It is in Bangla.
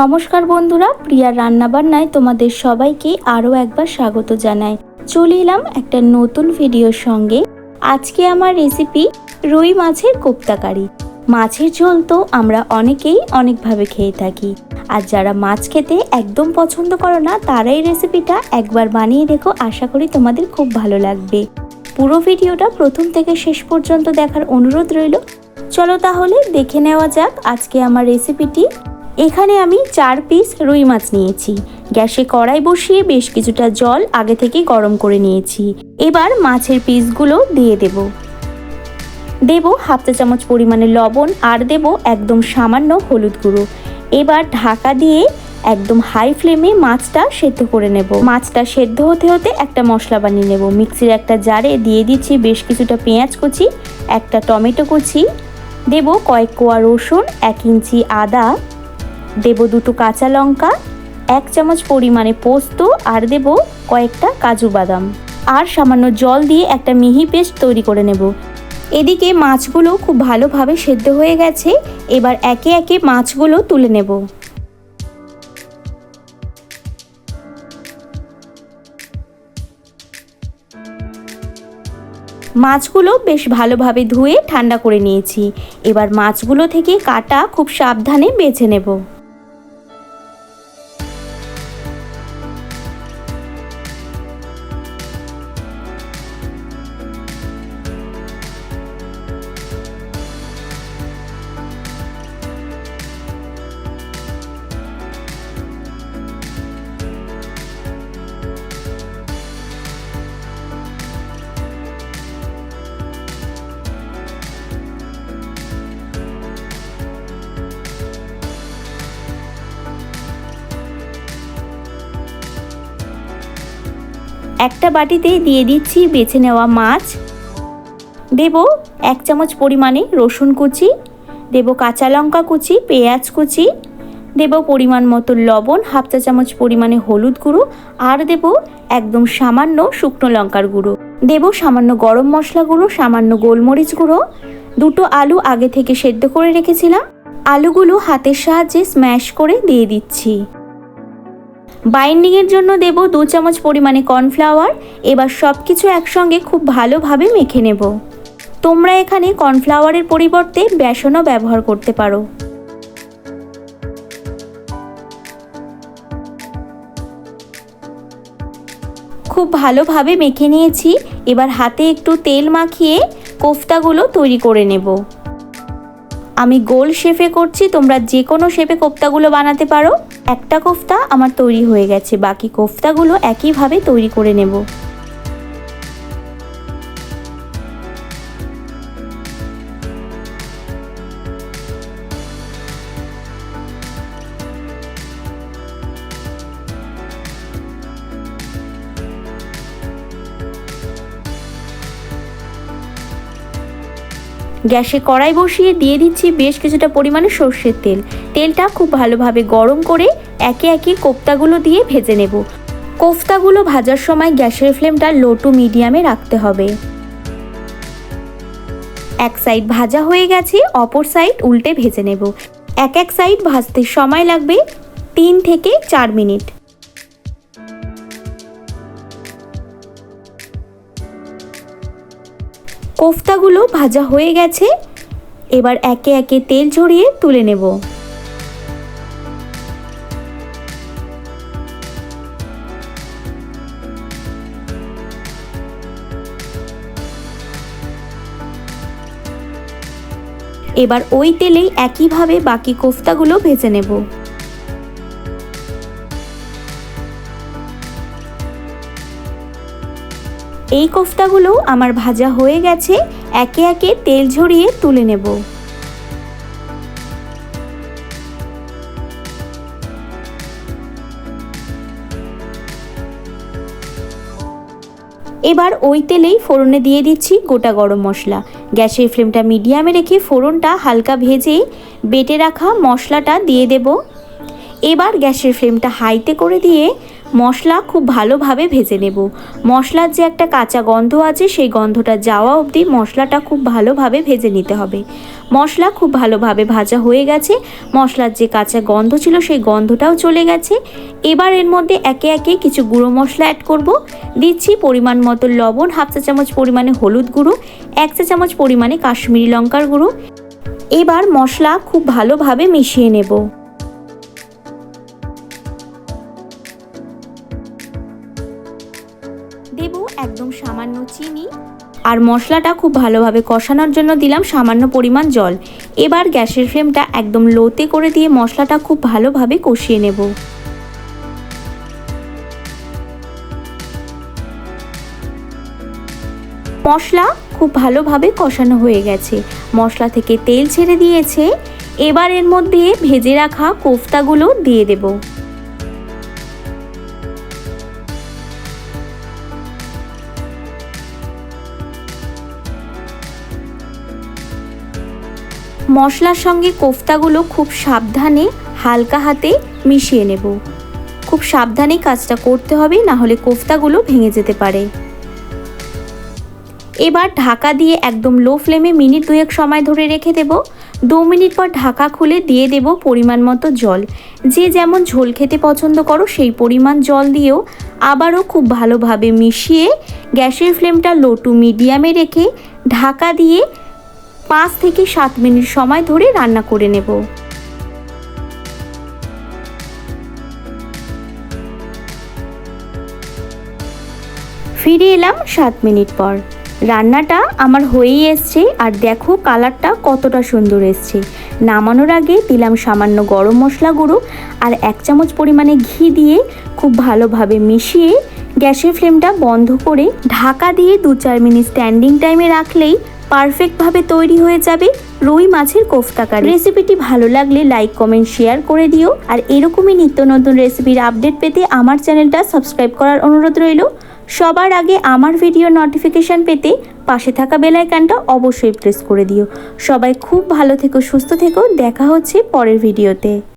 নমস্কার বন্ধুরা, প্রিয়ার রান্নাবান্নায় তোমাদের সবাইকে আরও একবার স্বাগত জানাই। চলে এলাম একটা নতুন ভিডিওর সঙ্গে। আজকে আমার রেসিপি রুই মাছের কোপ্তাকারি মাছের ঝোল তো আমরা অনেকেই অনেকভাবে খেয়ে থাকি। আর যারা মাছ খেতে একদম পছন্দ করো না, তারা এই রেসিপিটা একবার বানিয়ে দেখো, আশা করি তোমাদের খুব ভালো লাগবে। পুরো ভিডিওটা প্রথম থেকে শেষ পর্যন্ত দেখার অনুরোধ রইল। চলো তাহলে দেখে নেওয়া যাক আজকে আমার রেসিপিটি এখানে আমি চার পিস রুই মাছ নিয়েছি। গ্যাসে কড়াই বসিয়ে বেশ কিছুটা জল আগে থেকে গরম করে নিয়েছি। এবার মাছের পিসগুলো দিয়ে দেব। দেব হাফ চা চামচ পরিমাণে লবণ আর দেব একদম সামান্য হলুদ গুঁড়ো। এবার ঢাকা দিয়ে একদম হাই ফ্লেমে মাছটা সেদ্ধ করে নেব। মাছটা সেদ্ধ হতে হতে একটা মশলা বানিয়ে নেব। মিক্সির একটা জারে দিয়ে দিচ্ছি বেশ কিছুটা পেঁয়াজ কুচি, একটা টমেটো কুচি। দেব কয়েক কোয়া রসুন, এক ইঞ্চি আদা দেব দুটো কাঁচা লঙ্কা, এক চামচ পরিমাণে পোস্ত, আর দেব কয়েকটা কাজু বাদাম। আর সামান্য জল দিয়ে একটা মিহি পেস্ট তৈরি করে নেব। এদিকে মাছগুলো খুব ভালোভাবে সেদ্ধ হয়ে গেছে, এবার একে একে মাছগুলো তুলে নেব। মাছগুলো বেশ ভালোভাবে ধুয়ে ঠান্ডা করে নিয়েছি। এবার মাছগুলো থেকে কাটা খুব সাবধানে বেছে নেব। একটা বাটিতে দিয়ে দিচ্ছি বেছে নেওয়া মাছ। দেব এক চামচ পরিমাণে রসুন কুচি, দেব কাঁচা লঙ্কা কুচি, পেঁয়াজ কুচি, দেব পরিমাণ মতো লবণ, হাফ চা চামচ পরিমাণে হলুদ গুঁড়ো, আর দেব একদম সামান্য শুকনো লঙ্কার গুঁড়ো। দেব সামান্য গরম মশলা গুঁড়ো, সামান্য গোলমরিচ গুঁড়ো। দুটো আলু আগে থেকে সেদ্ধ করে রেখেছিলাম। আলুগুলো হাতের সাহায্যে স্ম্যাশ করে দিয়ে দিচ্ছি। বাইন্ডিংয়ের জন্য দেব দু চামচ পরিমাণে কর্নফ্লাওয়ার। এবার সব কিছু একসঙ্গে খুব ভালোভাবে মেখে নেব। তোমরা এখানে কর্নফ্লাওয়ারের পরিবর্তে বেসনও ব্যবহার করতে পারো। খুব ভালোভাবে মেখে নিয়েছি। এবার হাতে একটু তেল মাখিয়ে কোফতাগুলো তৈরি করে নেব। আমি গোল শেপে করছি, তোমরা যে কোনো শেপে কোফতাগুলো বানাতে পারো। একটা কোফতা আমার তৈরি হয়ে গেছে, বাকি কোফতাগুলো একইভাবে তৈরি করে নেব। গ্যাসে কড়াই বসিয়ে দিয়ে দিচ্ছি বেশ কিছুটা পরিমাণে সর্ষের তেল। তেলটা খুব ভালোভাবে গরম করে একে একে কোপ্তাগুলো দিয়ে ভেজে নেব। কোফতাগুলো ভাজার সময় গ্যাসের ফ্লেমটা লো টু মিডিয়ামে রাখতে হবে। এক সাইড ভাজা হয়ে গেছে, অপর সাইড উল্টে ভেজে নেব। এক এক সাইড ভাজতে সময় লাগবে তিন থেকে চার মিনিট। কোফতাগুলো ভাজা হয়ে গেছে, এবার একে একে তেল ঝরিয়ে তুলে নেব। এবার ওই তেলেই একইভাবে বাকি কোফতাগুলো ভেজে নেব। এই কোফতাগুলো আমার ভাজা হয়ে গেছে, একে একে তেল ঝরিয়ে তুলে নেব। এবার ওই তেলেই ফোড়নে দিয়ে দিচ্ছি গোটা গরম মশলা। গ্যাসের ফ্লেমটা মিডিয়ামে রেখে ফোড়নটা হালকা ভেজে বেটে রাখা মশলাটা দিয়ে দেব। এবার গ্যাসের ফ্লেমটা হাইতে করে দিয়ে মশলা খুব ভালোভাবে ভেজে নেব। মশলার যে একটা কাঁচা গন্ধ আছে, সেই গন্ধটা যাওয়া অবধি মশলাটা খুব ভালোভাবে ভেজে নিতে হবে। মশলা খুব ভালোভাবে ভাজা হয়ে গেছে। মশলার যে কাঁচা গন্ধ ছিল, সেই গন্ধটাও চলে গেছে। এবার এর মধ্যে একে একে কিছু গুঁড়ো মশলা অ্যাড করব। দিচ্ছি পরিমাণ মতো লবণ, হাফ চা চামচ পরিমাণে হলুদ গুঁড়ো, এক চা চামচ পরিমাণে কাশ্মীরি লঙ্কার গুঁড়ো। এবার মশলা খুব ভালোভাবে মিশিয়ে নেব। আর মশলাটা খুব ভালোভাবে কষানোর জন্য দিলাম সামান্য পরিমাণ জল। এবার গ্যাসের ফ্লেমটা একদম লোতে করে দিয়ে মশলাটা খুব ভালোভাবে কষিয়ে নেব। মশলা খুব ভালোভাবে কষানো হয়ে গেছে। মশলা থেকে তেল ছেড়ে দিয়েছে। এবার এর মধ্যে ভেজে রাখা কোফতাগুলো দিয়ে দেবো। মশলার সঙ্গে কোফতাগুলো খুব সাবধানে, হালকা হাতে মিশিয়ে নেব। খুব সাবধানে কাজটা করতে হবে, না হলে কোফতাগুলো ভেঙে যেতে পারে। এবার ঢাকা দিয়ে একদম লো ফ্লেমে মিনিট দুয়েক সময় ধরে রেখে দেব। দু মিনিট পর ঢাকা খুলে দিয়ে দেব পরিমাণ মতো জল। যে যেমন ঝোল খেতে পছন্দ করো, সেই পরিমাণ জল দিয়েও আবারও খুব ভালোভাবে মিশিয়ে গ্যাসের ফ্লেমটা লো টু মিডিয়ামে রেখে ঢাকা দিয়ে পাঁচ থেকে সাত মিনিট সময় ধরে রান্না করে নেব। ফিরে এলাম সাত মিনিট পর। রান্নাটা আমার হয়েই এসছে আর দেখো কালারটা কতটা সুন্দর এসছে। নামানোর আগে দিলাম সামান্য গরম মশলা গুঁড়ো আর এক চামচ পরিমাণে ঘি দিয়ে খুব ভালোভাবে মিশিয়ে গ্যাসের ফ্লেমটা বন্ধ করে ঢাকা দিয়ে দু চার মিনিট স্ট্যান্ডিং টাইমে রাখলেই পারফেক্টভাবে তৈরি হয়ে যাবে রুই মাছের কোফতা কারি রেসিপিটি ভালো লাগলে লাইক কমেন্ট শেয়ার করে দিও। আর এরকমই নিত্য নতুন রেসিপির আপডেট পেতে আমার চ্যানেলটা সাবস্ক্রাইব করার অনুরোধ রইল। সবার আগে আমার ভিডিও নোটিফিকেশান পেতে পাশে থাকা বেলাইকানটা অবশ্যই প্রেস করে দিও। সবাই খুব ভালো থেকো, সুস্থ থেকো। দেখা হচ্ছে পরের ভিডিওতে